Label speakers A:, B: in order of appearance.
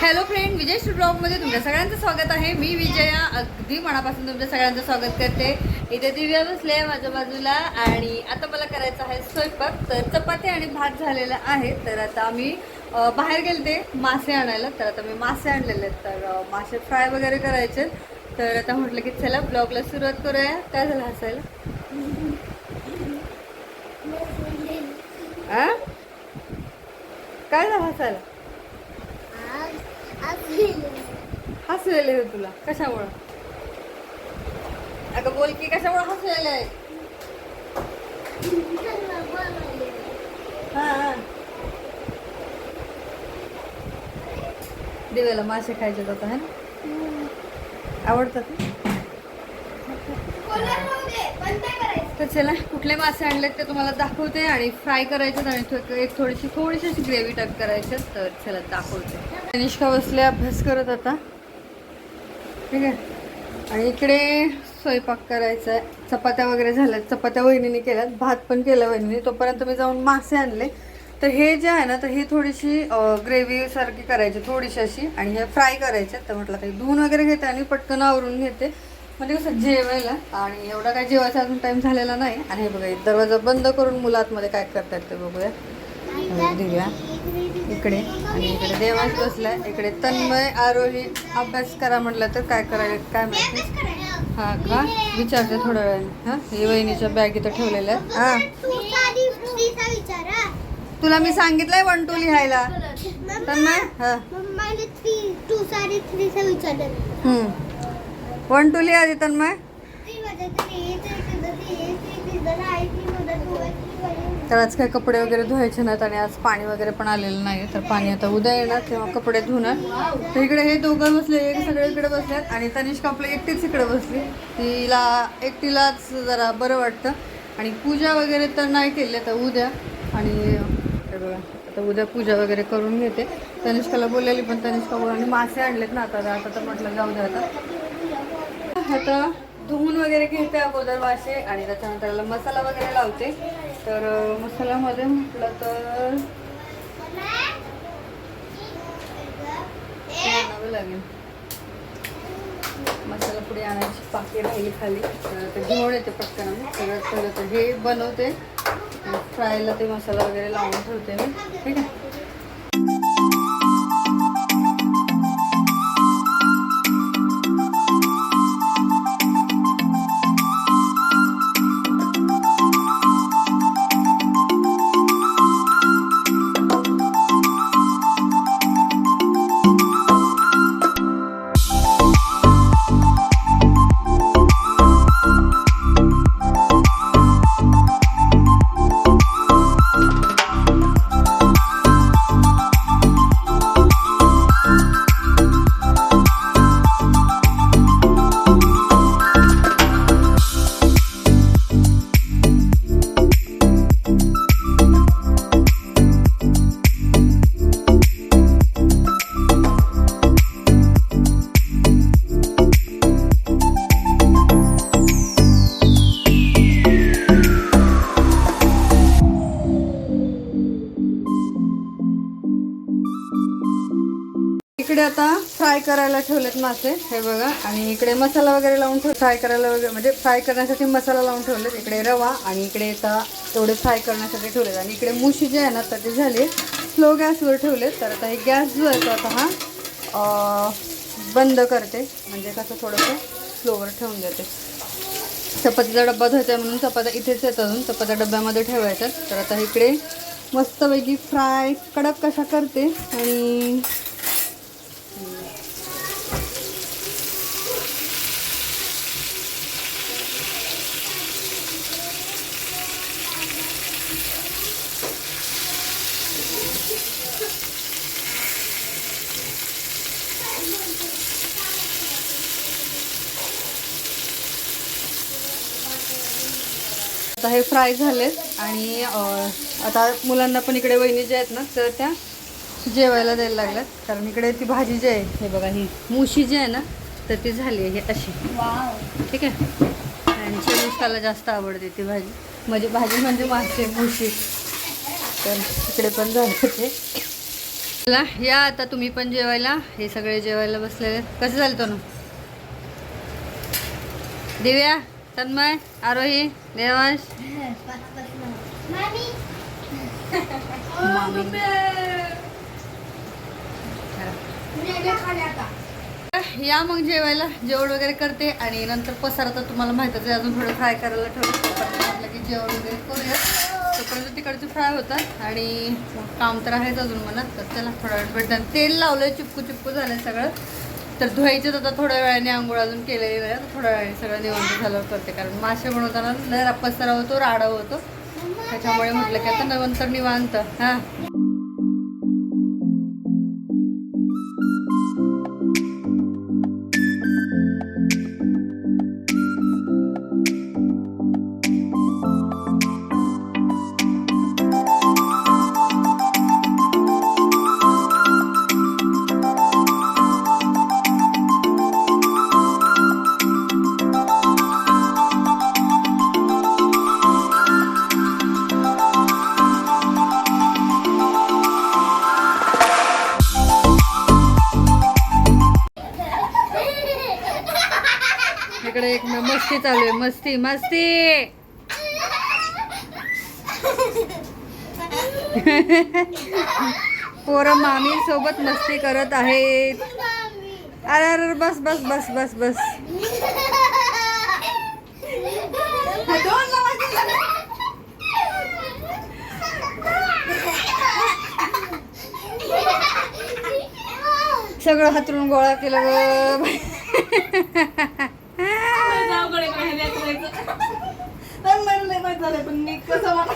A: Hello friend विजय ब्लॉगमध्ये तुमच्या सगळ्यांचं स्वागत आहे. मी विजया अगदी मनापासून तुमच्या सगळ्यांचं स्वागत करते. इथे दिव्या बसले आहे माझ्या बाजूला आणि आता मला करायचं आहे स्वयंपाक. तर चपाती आणि भात झालेला आहे. तर आता आम्ही बाहेर गेले ते मासे आणायला. तर आता मी मासे आणलेले आहेत. तर मासे फ्राय वगैरे करायचे तर आता म्हटलं की चला ब्लॉगला सुरुवात करूया. काय झालं हसायला? काय झालं हसायला? हसलेले हो तुला. कशामुळं? अगं बोल की कशामुळे हसलेले आहे हा. दिव्याला मासे खायचे होता है ना? आवडतात ना? तर चला कुठले मासे आणलेत ते तुम्हाला दाखवते आणि फ्राय करायचे आणि एक थोडीशी थोडीशी अशी ग्रेव्ही टाईप करायचे तर चला दाखवते. तनिष्का बसले अभ्यास करत आता. ठीक आहे? आणि इकडे स्वयंपाक करायचा आहे. चपात्या वगैरे झाल्यात. चपात्या वहिनीने केल्यात. भात पण केला वहिनीने. तोपर्यंत मी जाऊन मासे आणले. तर हे जे आहे ना तर हे थोडीशी ग्रेव्हीसारखी करायची. थोडीशी अशी. आणि हे फ्राय करायचे तर म्हटलं ते धुवून वगैरे घेते आणि पटकन आवरून घेते. म्हणजे कसं जेवायला आणि एवढा काय जेवायचा अजून टाइम झालेला नाही. आणि हे बघा दरवाजा बंद करून मुलं आतमध्ये काय करतात ते बघूया. दिव्या इकडे. आणि इकडे देवास बसलाय. इकडे तन्मय आरोही अभ्यास करा म्हटलं तर काय करायला काय माहिती? हा का? विचारते थोड्या वेळाने. हा? हे वहिनीच्या बॅग इथं ठेवलेल्या हा. तुला मी सांगितलंय वन टू लिहायला. तन्मय? हा. वन टू लिहा आधी तन्मय? तर आज काय कपडे वगैरे धुवायचे नाहीत आणि आज पाणी वगैरे पण आलेलं नाही तर पाणी आता उद्या येणार तेव्हा कपडे धुणार तर इकडे हे दोघं बसले एक सगळे इकडे बसलेत आणि तनिष्का आपलं एकटीच इकडे बसली. तिला एकटीलाच जरा बरं वाटतं. आणि पूजा वगैरे तर नाही केली तर उद्या. आणि बघा आता उद्या पूजा वगैरे करून घेते. तनिष्काला बोललेली पण तनिष्का बोल आणि मासे आणलेत ना आता आता तर म्हटलं जाऊ द्या आता. खातं धुवून वगैरे घेते अगोदर वाशे आणि त्याच्यानंतर त्याला मसाला वगैरे लावते. तर मसाल्यामध्ये म्हटलं तर आणावं लागेल. मसाला पुढे आणायची पाकी राहिली खाली. तर घेऊन येते पटकन मी सगळं सगळं तर हे बनवते. फ्रायला ते मसाला वगैरे लावून ठेवते मी. ठीक आहे? इकडे आता फ्राय करायला ठेवलेत मासे हे बघा. आणि इकडे मसाला वगैरे लावून ठेव फ्राय करायला वगैरे म्हणजे फ्राय करण्यासाठी मसाला लावून ठेवलेत. इकडे रवा आणि इकडे आता तेवढे फ्राय करण्यासाठी ठेवलेत. आणि इकडे मुशी जे आहे ना तर ते झाले. स्लो गॅसवर ठेवलेत. तर आता हे गॅस जो आहे तो आता हा बंद करते. म्हणजे कसं थोडंसं स्लोवर ठेवून देते. चपातीचा डब्बा धुवायचा आहे म्हणून चपात्या इथेच येत अजून. चपात्या डब्यामध्ये ठेवायच्यात तर आता इकडे मस्तपैकी फ्राय कडक कशा करते आणि आता हे फ्राय झालेत आणि आता मुलांना पण इकडे वहिनी जे आहेत ना तर त्या जेवायला द्यायला लागल्यात. कारण इकडे ती भाजी जी आहे हे बघा ही मुशी जी आहे ना तर ती झाली आहे अशी. ठीक आहे? आणि शनिष्काला जास्त आवडते ती भाजी. म्हणजे भाजी म्हणजे मासे मुशी. तर इकडे पण झालं ते चला या आता तुम्ही पण जेवायला. हे सगळे जेवायला बसलेले. कसं झालं तो दिव्या? तन्मय आरोही देवांश. या मग जेवायला. जेवण वगैरे करते आणि नंतर पसारा तर तुम्हाला माहितच आहे. अजून थोडं फ्राय करायला ठेवलं. की जेवण वगैरे करूया. तोपर्यंत तिकडचे फ्राय होतात आणि काम तर आहेच अजून मला. तर चला थोडा वेळ भेटणार तेल लावलंय चिपकू चिपकू झालंय सगळं. तर धुवायचं आता थोड्या वेळाने आंघोळ अजून केलेली नाही तर थोड्या वेळाने सगळं निवांत झालं करते. कारण मासे बनवताना लय पसारा होतो राडा होतो त्याच्यामुळे म्हटलं की आता नंतर निवांत. हां. मस्ती चालू आहे मस्ती मस्ती. पोरं मामी सोबत मस्ती करत आहेत. अरे अरे बस बस बस बस बस. सगळं हातरून गोळा केलं ग. ごちそうま。